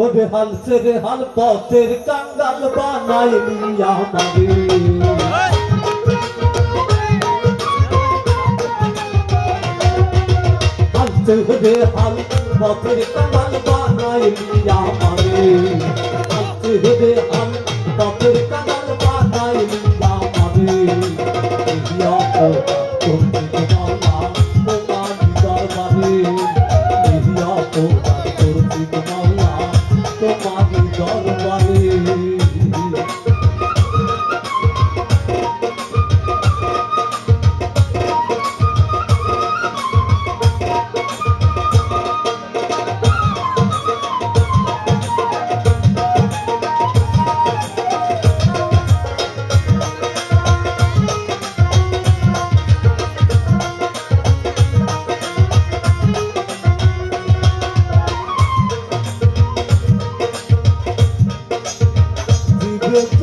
ওরে হাল সেরে হাল পথের কাঙ্গাল বানাইলি আমারে হাল সেরে হাল পথের কাঙ্গাল বানাইলি আমারে হাল সেরে হাল পথের কাঙ্গাল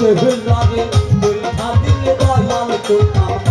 লাগে বৈঠা দিলে দয়াল তো আমার